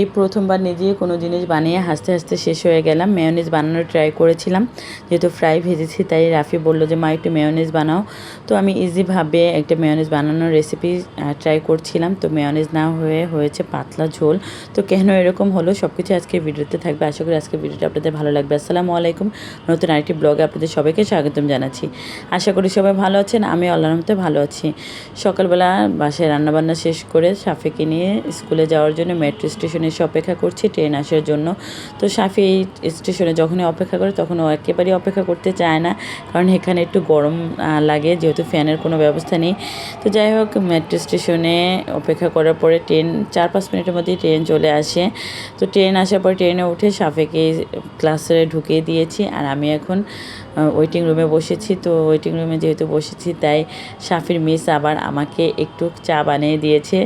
এই প্রথমবার নিজে কোনো জিনিস বানিয়ে হাসতে হাসতে শেষ হয়ে গেলাম। মেয়নিজ বানানোর ট্রাই করেছিলাম। যেহেতু ফ্রাই ভেজেছি, তাই রাফি বলল যে, মা, একটু মেয়নিজ বানাও। তো আমি ইজিভাবে একটা মেয়নিজ বানানোর রেসিপি ট্রাই করছিলাম। তো মেয়নিজ না হয়ে হয়েছে পাতলা ঝোল। তো কেন এরকম হলো সব কিছু আজকে ভিডিওতে থাকবে। আশা করি আজকে ভিডিওটা আপনাদের ভালো লাগবে। আসসালামু আলাইকুম। নতুন আরেকটি ব্লগে আপনাদের সবাইকে স্বাগতম জানাচ্ছি। আশা করি সবাই ভালো আছেন। আমি আল্লাহর রহমতে ভালো আছি। সকালবেলা বাসায় রান্নাবান্না শেষ করে সাফিকে নিয়ে স্কুলে যাওয়ার জন্য মেট্রো স্টেশনে এসে অপেক্ষা করছি, ট্রেন আসার জন্য। তো সাফি এই স্টেশনে যখনই অপেক্ষা করে তখন ও একেবারেই অপেক্ষা করতে চায় না, কারণ এখানে একটু গরম লাগে, যেহেতু ফ্যানের কোনো ব্যবস্থা নেই। তো যাই হোক, মেট্রো স্টেশনে অপেক্ষা করার পরে ট্রেন, চার পাঁচ মিনিটের মধ্যেই ট্রেন চলে আসে। তো ট্রেন আসার পর ট্রেনে উঠে সাফেকে ক্লাসে ঢুকিয়ে দিয়েছি, আর আমি এখন ওয়েটিং রুমে বসেছি। তো ওয়েটিং রুমে যেহেতু বসেছি, তাই সাফির মিস আবার আমাকে একটু চা বানিয়ে দিয়েছে।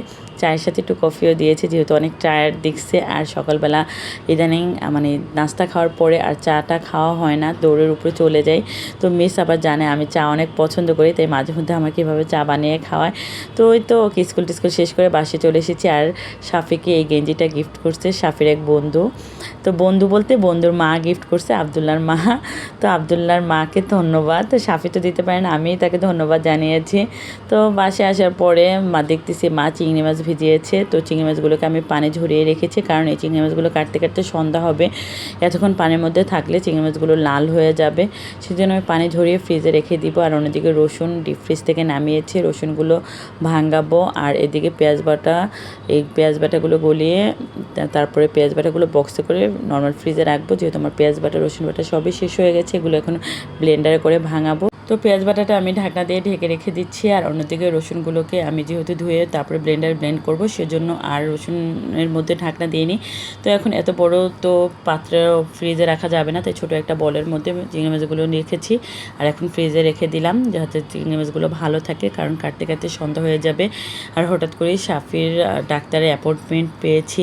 চায়ের সাথে একটু কফিও দিয়েছে, যেহেতু অনেক টায়ার্ড দেখছে। আর সকালবেলা ইদানিং মানে নাস্তা খাওয়ার পরে আর চাটা খাওয়া হয় না, দৌড়ের উপরে চলে যাই। তো মিস আবার জানে, আমি চা অনেক পছন্দ করি, তাই মাঝে মধ্যে আমাকে এভাবে চা বানিয়ে খাওয়ায়। তো ওই তো ওকে স্কুল টিস্কুল শেষ করে বাসে চলে এসেছি, আর সাফিকে এই গেঞ্জিটা গিফট করছে, সাফির এক বন্ধু। তো বন্ধু বলতে বন্ধুর মা গিফট করছে আবদুল্লার মা। তো আবদুল্লার মাকে ধন্যবাদ। তো সাফি তো দিতে পারেন আমি তাকে ধন্যবাদ জানিয়েছি। তো বাসে আসার পরে মা দেখতেছি মা চিংড়ি মাছ ভিজিয়েছে, তো চিংড়ি মাছগুলোকে আমি পানি ঝরিয়ে রেখেছি। কারণ এই চিংড়ি মাছগুলো কাটতে কাটতে সন্ধ্যা হবে। এতক্ষণ পানির মধ্যে থাকলে চিংড়ি মাছগুলো লাল হয়ে যাবে। সেজন্য আমি পানি ঝরিয়ে ফ্রিজে রেখে দিব। আর অন্যদিকে রসুন ডিপ ফ্রিজ থেকে নামিয়েছি। রসুনগুলো ভাঙাবো। আর এদিকে পেঁয়াজ বাটা, এই পেঁয়াজ বাটাগুলো গলিয়ে তারপরে পেঁয়াজ বাটাগুলো বক্সে করে নর্মাল ফ্রিজে রাখব। যেহেতু আমার পেঁয়াজ বাটা, রসুন বাটা সবই শেষ হয়ে গেছে। এগুলো এখন ব্লেন্ডারে করে ভাঙাবো। তো পেঁয়াজ বাটাটা আমি ঢাকনা দিয়ে ঢেকে রেখে দিচ্ছি আর অন্যদিকে রসুনগুলোকে আমি যেহেতু ধুয়ে তারপরে ব্লেন্ডার ব্লেন্ড করব, সেজন্য আর রসুনের মধ্যে ঢাকনা দিয়ে নিই তো এখন এত বড় তো পাত্র ফ্রিজে রাখা যাবে না, তাই ছোটো একটা বলের মধ্যে চিংড়ি মাছগুলো রেখেছি। আর এখন ফ্রিজে রেখে দিলাম যাতে চিংড়ি মাছগুলো ভালো থাকে, কারণ কাটতে কাটতে সন্ধ্যা হয়ে যাবে। আর হঠাৎ করেই সাফির ডাক্তারের অ্যাপয়েন্টমেন্ট পেয়েছি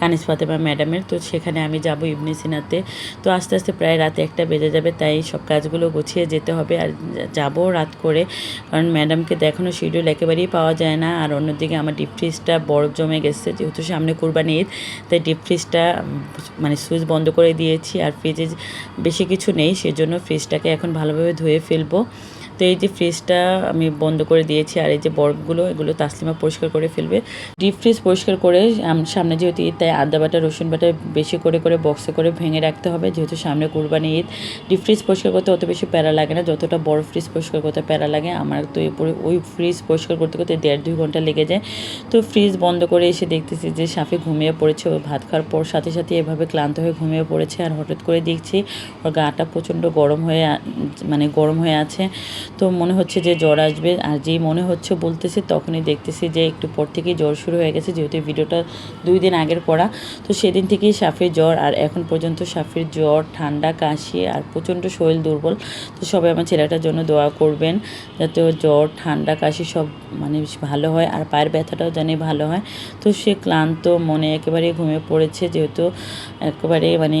কানিস ফাতেমা ম্যাডামের, তো সেখানে আমি যাব ইবনে সিনাতে। তো আস্তে আস্তে প্রায় রাতে একটা বেজে যাবে, তাই সব কাজগুলো গুছিয়ে যেতে হবে। আর যাব রাত করে। কারণ ম্যাডামকে দেখানো শিডিউল একেবারেই পাওয়া যায় না। আর অন্যদিকে আমার ডিপ ফ্রিজটা বরফ জমে গেছে, যেহেতু সামনে কুরবানি ঈদ, তাই ডিপ ফ্রিজটা মানে সুইচ বন্ধ করে দিয়েছি। আর ফ্রিজে বেশি কিছু নেই, সেজন্য ফ্রিজটাকে এখন ভালোভাবে ধুয়ে ফেলব। তো এই যে ফ্রিজটা আমি বন্ধ করে দিয়েছি, আর এই যে বরফগুলো, এগুলো তাসলিমা পরিষ্কার করে ফেলবে। ডিপ ফ্রিজ পরিষ্কার করে সামনে যেহেতু ঈদ, তাই আদা বাটা, রসুন বাটা বেশি করে করে বক্সে করে ভেঙে রাখতে হবে। যেহেতু সামনে কুরবানি ঈদ ডিপ ফ্রিজ পরিষ্কার করতে অত বেশি প্যারা লাগে না। যতটা বড় ফ্রিজ পরিষ্কার করতে প্যারা লাগে, আমার তো ওই ফ্রিজ পরিষ্কার করতে করতে দেড় দুই ঘণ্টা লেগে যায়। তো ফ্রিজ বন্ধ করে এসে দেখতেছি যে সাফি ঘুমিয়ে পড়েছে। ও ভাত খাওয়ার পর সাথে সাথে এভাবে ক্লান্ত হয়ে ঘুমিয়ে পড়েছে, আর হঠাৎ করে দেখছি ওর গাটা প্রচণ্ড গরম হয়ে মানে গরম হয়ে আছে। তো মনে হচ্ছে যে জ্বর আসবে। আর যেই মনে হচ্ছে বলতেছে তখনই দেখতেছি যে একটু পর থেকেই জ্বর শুরু হয়ে গেছে, যেহেতু ভিডিওটা দুই দিন আগের করা। তো সেদিন থেকেই সাফির জ্বর, আর এখন পর্যন্ত সাফির জ্বর, ঠান্ডা, কাশি আর প্রচণ্ড শরীর দুর্বল। তো সবাই আমার ছেলেটার জন্য দোয়া করবেন যাতে ওর জ্বর, ঠান্ডা, কাশি সব মানে ভালো হয় আর পায়ের ব্যথাটাও জানি ভালো হয়। তো সে ক্লান্ত মনে একেবারে ঘুমিয়ে পড়েছে, যেহেতু একেবারে মানে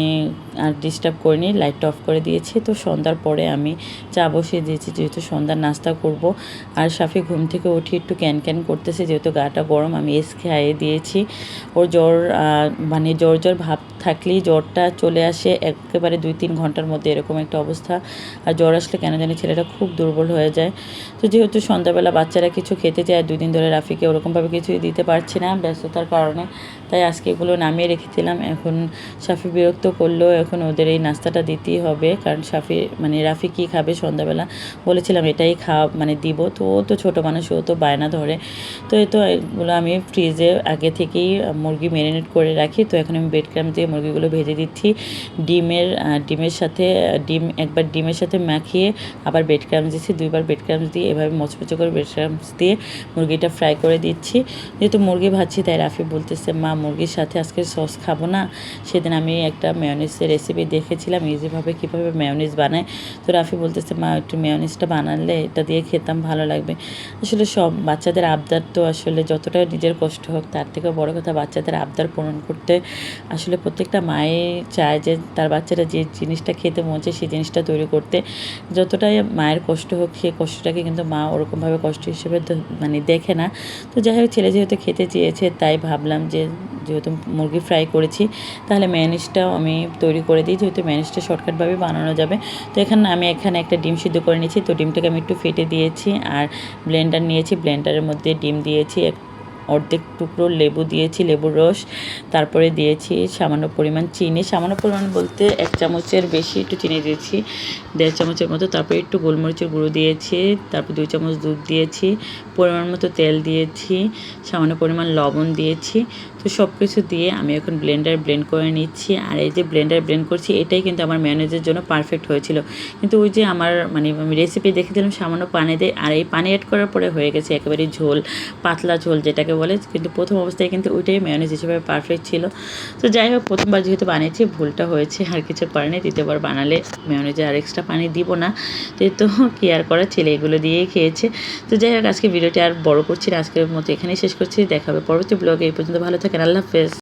আর ডিস্টার্ব করিনি লাইটটা অফ করে দিয়েছি। তো সন্ধ্যার পরে আমি চা বসিয়ে দিয়েছি, যেহেতু সন্ধ্যার নাস্তা করব, আর সাফি ঘুম থেকে উঠি একটু ক্যান ক্যান করতেছে, যেহেতু গাটা গরম, আমি এস খেয়ে দিয়েছি। ওর জ্বর মানে জ্বর জ্বর ভাব থাকলেই জ্বরটা চলে আসে একেবারে দুই তিন ঘণ্টার মধ্যে এরকম একটা অবস্থা। আর জ্বর আসলে কেন জানি ছেলেটা খুব দুর্বল হয়ে যায়। তো যেহেতু সন্ধ্যাবেলা বাচ্চারা কিছু খেতে চায় দুই দিন ধরে রাফিকে ওরকমভাবে কিছুই দিতে পারছি না ব্যস্ততার কারণে। তাই আজকে এগুলো নামিয়ে রেখেছিলাম। এখন সাফি বিরক্ত করল, এখন ওদের এই নাস্তাটা দিতেই হবে। কারণ সাফি মানে রাফি কী খাবে সন্ধ্যাবেলা? বলেছিলাম এটাই খাওয়া মানে দিব। তো ও তো ছোটো মানুষ, ও তো বায়না ধরে। তো এই তো এগুলো আমি ফ্রিজে আগে থেকেই মুরগি ম্যারিনেট করে রাখি। তো এখন আমি বেড ক্রাম দিয়ে মুরগিগুলো ভেজে দিচ্ছি। ডিমের ডিমের সাথে ডিম একবার ডিমের সাথে মাখিয়ে আবার বেড ক্রামস দিচ্ছি। দুইবার বেড ক্রামস দিয়ে এভাবে মচমচে করে বেড ক্রামস দিয়ে মুরগিটা ফ্রাই করে দিচ্ছি। যেহেতু মুরগি ভাজছি, তাই রাফি বলতেছে, মা, মুরগির সাথে আজকে সস খাব না। সেদিন আমি একটা মেয়নিজের রেসিপি দেখেছিলাম ইজিভাবে কীভাবে মেয়নিজ বানায়। তো রাফি বলতেছে, মা, একটু মেয়নিজটা বানালে এটা দিয়ে খেতাম, ভালো লাগবে। আসলে সব বাচ্চাদের আবদার তো আসলে যতটা নিজের কষ্ট হোক, তার থেকেও বড় কথা বাচ্চাদের আবদার পূরণ করতে আসলে প্রত্যেকটা মায়ে চায় যে তার বাচ্চারা যে জিনিসটা খেতে মন চায় সেই জিনিসটা তৈরি করতে। যতটাই মায়ের কষ্ট হোক, সেই কষ্টটাকে কিন্তু মা ওরকমভাবে কষ্ট হিসেবে মানে দেখে না। তো যাই হোক, ছেলে যেহেতু খেতে চেয়েছে, তাই ভাবলাম যে যেহেতু মুরগি ফ্রাই করেছি, তাহলে ম্যানেজটাও আমি তৈরি করে দিই। যেহেতু ম্যানেজটা শর্টকাটভাবে বানানো যাবে। তো এখানে আমি এখানে একটা ডিম সিদ্ধ করে নিয়েছি। তো ডিমটাকে আমি একটু ফেটে দিয়েছি আর ব্লেন্ডার নিয়েছি। ব্লেন্ডারের মধ্যে ডিম দিয়েছি অর্ধেক টুকরো লেবু দিয়েছি, লেবুর রস। তারপরে দিয়েছি সামান্য পরিমাণ চিনি। সামান্য পরিমাণ বলতে এক চামচের বেশি একটু চিনি দিয়েছি, দেড় চামচের মতো। তারপরে একটু গোলমরিচের গুঁড়ো দিয়েছি, তারপর দুই চামচ দুধ দিয়েছি, পরিমাণ মতো তেল দিয়েছি, সামান্য পরিমাণ লবণ দিয়েছি। তো সব কিছু দিয়ে আমি এখন ব্লেন্ডার ব্লেন্ড করে নিচ্ছি। আর এই যে ব্লেন্ডার ব্লেন্ড করছি, এটাই কিন্তু আমার ম্যানেজের জন্য পারফেক্ট হয়েছিল। কিন্তু ওই যে আমার মানে আমি রেসিপি দেখেছিলাম সামান্য পানি দিয়ে, আর এই পানি অ্যাড করার পরে হয়ে গেছে একেবারে ঝোল, পাতলা ঝোল যেটাকে বলে। কিন্তু প্রথম অবস্থায় কিন্তু ওইটাই ম্যানেজ হিসেবে পারফেক্ট ছিল। তো যাই হোক, প্রথমবার যেহেতু বানিয়েছি, ভুলটা হয়েছে, আর কিছু নেই। দ্বিতীয়বার বানালে ম্যানেজে আর এক্সট্রা পানি দিব না। তো কি আর করার ছেলে এগুলো দিয়েই খেয়েছে। তো যাই হোক, আজকে ভিডিওটি আর বড় করছি আজকের মতো এখানেই শেষ করছি। দেখাবে পরবর্তী ব্লগে এই পর্যন্ত ভালো எனக்கு நல்லா ஃபேஸ்